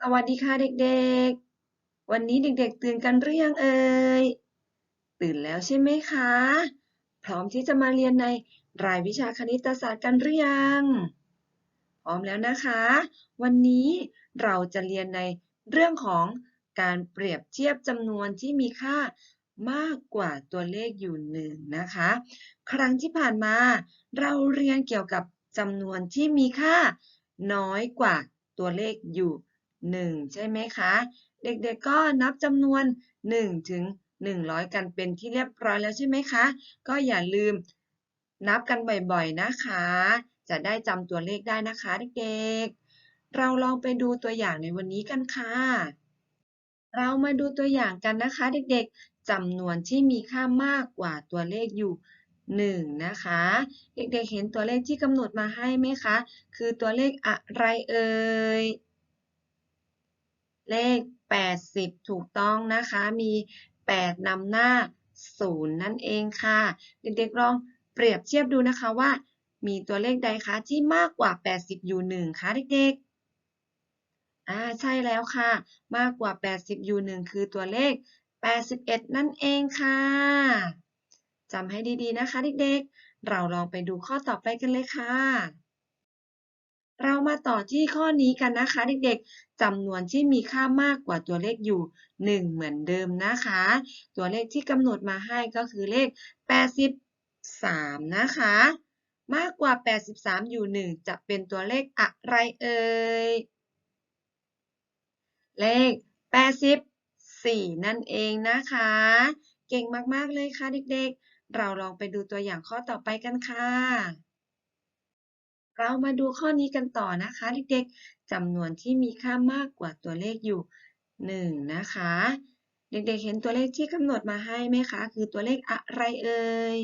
สวัสดีค่ะเด็กๆ วันนี้เด็กๆ ตื่นกันหรือยังเอ่ย ตื่นแล้วใช่ไหมคะ พร้อมที่จะมาเรียนในรายวิชาคณิตศาสตร์กันหรือยัง พร้อมแล้วนะคะ วันนี้เราจะเรียนในเรื่องของการเปรียบเทียบจำนวนที่มีค่ามากกว่าตัวเลขอยู่หนึ่งนะคะ ครั้งที่ผ่านมา เราเรียนเกี่ยวกับจำนวนที่มีค่าน้อยกว่าตัวเลขอยู่ หนึ่งใช่ไหมคะ เด็กๆก็นับจำนวน 1 ถึง 100 กันเป็นที่เรียบร้อยแล้วใช่ไหมคะ ก็อย่าลืมนับกันบ่อยๆนะคะ จะได้จำตัวเลขได้นะคะเด็กๆ เราลองไปดูตัวอย่างในวันนี้กันค่ะ เรามาดูตัวอย่างกันนะคะเด็กๆจำนวนที่มีค่ามากกว่าตัวเลขอยู่1นะคะ เด็กๆเห็นตัวเลขที่กำหนดมาให้ไหมคะ คือตัวเลขอะไรเอ่ย เลข 80 ถูกต้องนะคะ มี 8นำหน้า 0 นั่นเองค่ะ เด็กๆลองเปรียบเทียบดูนะคะว่า มีตัวเลขใดคะที่มากกว่า 80 อยู่ 1คะเด็กๆอ่าใช่แล้วค่ะ มากกว่า 80 อยู่ 1 คือตัวเลข 81 นั่นเองค่ะจำให้ดีๆนะคะเด็กๆ เราลองไปดูข้อต่อไปกันเลยค่ะ เรามาต่อที่ข้อนี้กันนะคะเด็กๆจำนวนที่มีค่ามากกว่าตัวเลขอยู่ 1 เหมือนเดิมนะคะ ตัวเลขที่กำหนดมาให้ก็คือเลข 83 นะคะ มากกว่า 83 อยู่ 1 จะเป็นตัวเลขอะไรเอ่ย เลข 84 นั่นเองนะคะ เก่งมากๆเลยค่ะเด็กๆ เราลองไปดูตัวอย่างข้อต่อไปกันค่ะ เรามาดูข้อนี้กันต่อนะคะเด็กๆจำนวนที่มีค่ามากกว่าตัวเลขอยู่ 1 นะคะ เด็กๆเห็นตัวเลขที่กำหนดมาให้ไหมคะ คือตัวเลขอะไรเอ่ย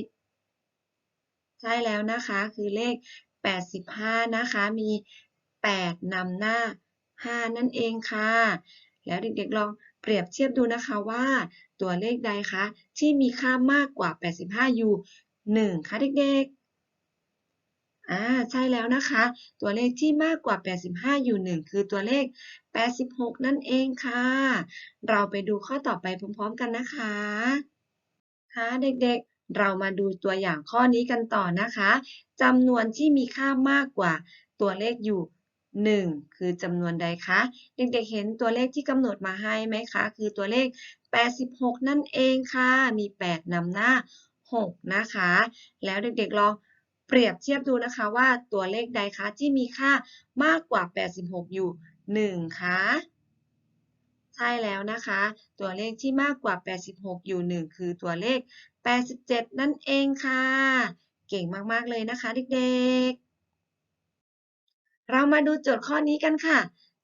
ใช่แล้วนะคะ คือเลข 85 นะคะ มี 8นำหน้า 5 นั่นเองค่ะ แล้วเด็กๆลองเปรียบเทียบดูนะคะว่า ตัวเลขใดคะที่มีค่ามากกว่า 85 อยู่ 1 คะเด็กๆ อ่าใช่แล้วนะคะ ตัวเลขที่มากกว่า 85 อยู่ 1 คือตัวเลข 86 นั่นเองค่ะ เราไปดูข้อต่อไปพร้อมๆกันนะคะค่ะเด็กๆ เรามาดูตัวอย่างข้อนี้กันต่อนะคะจำนวนที่มีค่ามากกว่าตัวเลขอยู่ 1 คือจำนวนใดคะ เด็กๆ เห็นตัวเลขที่กำหนดมาให้ไหมคะ คือตัวเลข 86 นั่นเองค่ะ มี 8นำหน้า 6 นะคะ แล้วเด็กๆ ลอง เปรียบเทียบดูนะคะว่าตัวเลขใดคะที่มีค่ามากกว่า 86 อยู่ 1 คะใช่แล้วนะคะ ตัวเลขที่มากกว่า 86 อยู่ 1 คือตัวเลข 87 นั่นเองค่ะ เก่งมาก ๆ เลยนะคะเด็กๆ เรามาดูโจทย์ข้อนี้กันค่ะ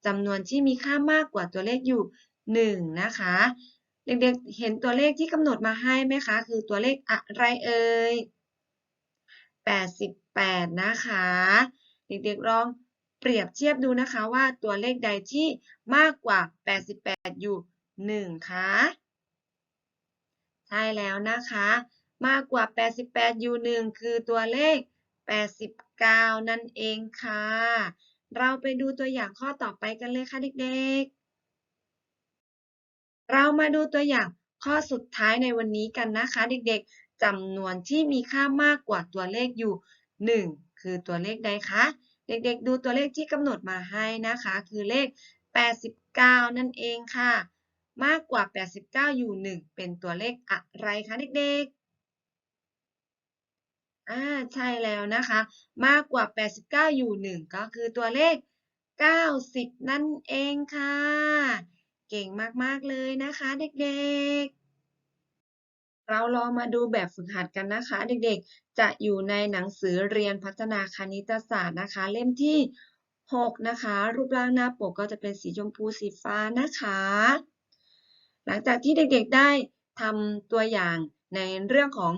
จำนวนที่มีค่ามากกว่าตัวเลขอยู่ 1 นะคะ เด็กๆ เห็นตัวเลขที่กำหนดมาให้ไหมคะ คือตัวเลขอะไรเอ่ย 88 นะคะ เด็กๆลองเปรียบเทียบดูนะคะว่าตัวเลขใดที่มากกว่า 88 อยู่ 1 คะ ใช่แล้วนะคะ มากกว่า 88 อยู่ 1 คือตัวเลข 89 นั่นเองค่ะ เราไปดูตัวอย่างข้อต่อไปกันเลยค่ะเด็กๆ เรามาดูตัวอย่างข้อสุดท้ายในวันนี้กันนะคะ เด็กๆ จำนวนที่มีค่ามากกว่าตัวเลขอยู่ 1 คือตัวเลขใดคะ เด็กๆดูตัวเลขที่กำหนดมาให้นะคะ คือเลข 89 นั่นเองค่ะ มากกว่า 89 อยู่ 1 เป็นตัวเลขอะไรคะเด็กๆอ่าใช่แล้วนะคะ มากกว่า 89 อยู่ 1 ก็คือตัวเลข 90 นั่นเองค่ะ เก่งมาก ๆ เลยนะคะเด็ก ๆ เราลองมาดูแบบฝึกหัดกันนะคะ เด็กๆ จะอยู่ในหนังสือเรียนพัฒนาคณิตศาสตร์นะคะ เล่มที่ 6 นะคะ รูปร่างหน้าปกก็จะเป็นสีชมพูสีฟ้านะคะ หลังจากที่เด็กๆได้ทำตัวอย่างในเรื่องของ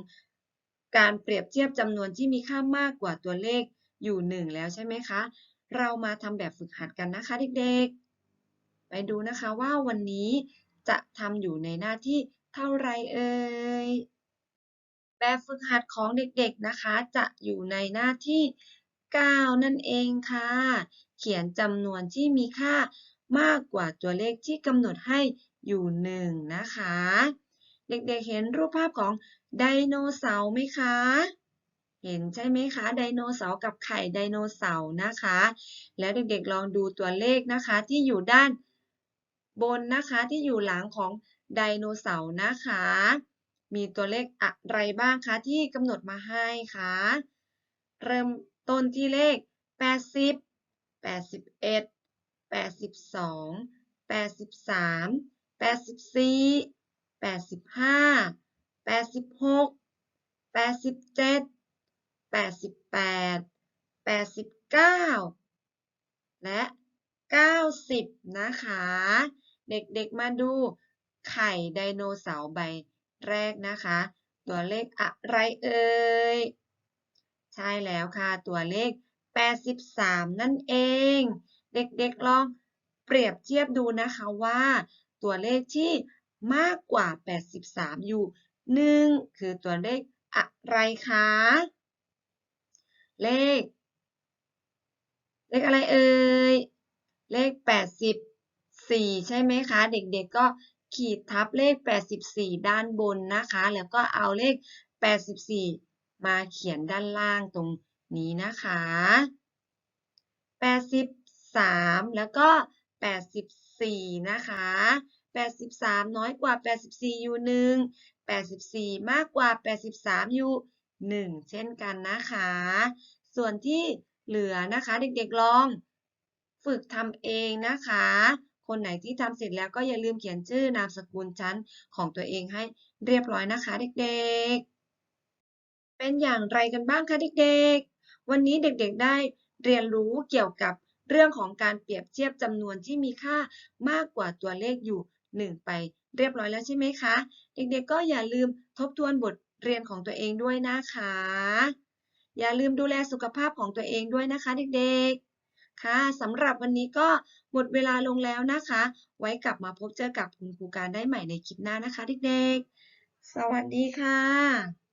การเปรียบเทียบจำนวนที่มีค่ามากกว่าตัวเลขอยู่ 1 แล้วใช่ไหมคะ เรามาทำแบบฝึกหัดกันนะคะเด็กๆ ไปดูนะคะว่าวันนี้จะทำอยู่ในหน้าที่ เท่าไรเอ่ย แบบฝึกหัดของเด็กๆนะคะ จะอยู่ในหน้าที่ 9 นั่นเองค่ะ เขียนจำนวนที่มีค่ามากกว่าตัวเลขที่กำหนดให้อยู่หนึ่งนะคะ เด็กๆเห็นรูปภาพของไดโนเสาร์ไหมคะ เห็นใช่ไหมคะไดโนเสาร์กับไข่ไดโนเสาร์นะคะ แล้วเด็กๆลองดูตัวเลขนะคะที่อยู่ด้านบนนะคะที่อยู่หลังของ ไดโนเสาร์นะคะ มีตัวเลขอะไรบ้างคะที่กำหนดมาให้คะเริ่มต้นที่เลข 80 81 82 83 84 85 86 87 88 89 และ 90 นะคะ เด็กๆมาดู ไข่ไดโนเสาร์ใบแรกนะคะ ตัวเลขอะไรเอ่ย ใช่แล้วค่ะ ตัวเลข 83 นั่นเอง เด็กๆลองเปรียบเทียบดูนะคะว่า ตัวเลขที่มากกว่า 83 อยู่ 1 คือตัวเลขอะไรคะ เลข เลขอะไรเอ่ย เลข 84 ใช่ไหมคะ เด็กๆก็ ขีดทับเลข 84 ด้านบนนะคะ แล้วก็เอาเลข 84 มาเขียนด้านล่างตรงนี้นะคะ 83 แล้วก็ 84 นะคะ 83 น้อยกว่า 84อยู่1 84 มากกว่า 83อยู่1เช่นกันนะคะ ส่วนที่เหลือนะคะเด็กๆลอง ฝึกทำเองนะคะ คนไหนที่ทำเสร็จแล้วก็อย่าลืมเขียนชื่อนามสกุลชั้นของตัวเองให้เรียบร้อยนะคะเด็กๆ เป็นอย่างไรกันบ้างคะเด็กๆ วันนี้เด็กๆได้เรียนรู้เกี่ยวกับเรื่องของการเปรียบเทียบจำนวนที่มีค่ามากกว่าตัวเลขอยู่ 1 ไปเรียบร้อยแล้วใช่ไหมคะ เด็กๆ ก็อย่าลืมทบทวนบทเรียนของตัวเองด้วยนะคะ อย่าลืมดูแลสุขภาพของตัวเองด้วยนะคะเด็กๆ ค่ะสำหรับวันนี้ก็หมดเวลาลงแล้วนะคะ ไว้กลับมาพบเจอกับคุณครูการได้ใหม่ในคลิปหน้านะคะเด็กๆ สวัสดีค่ะ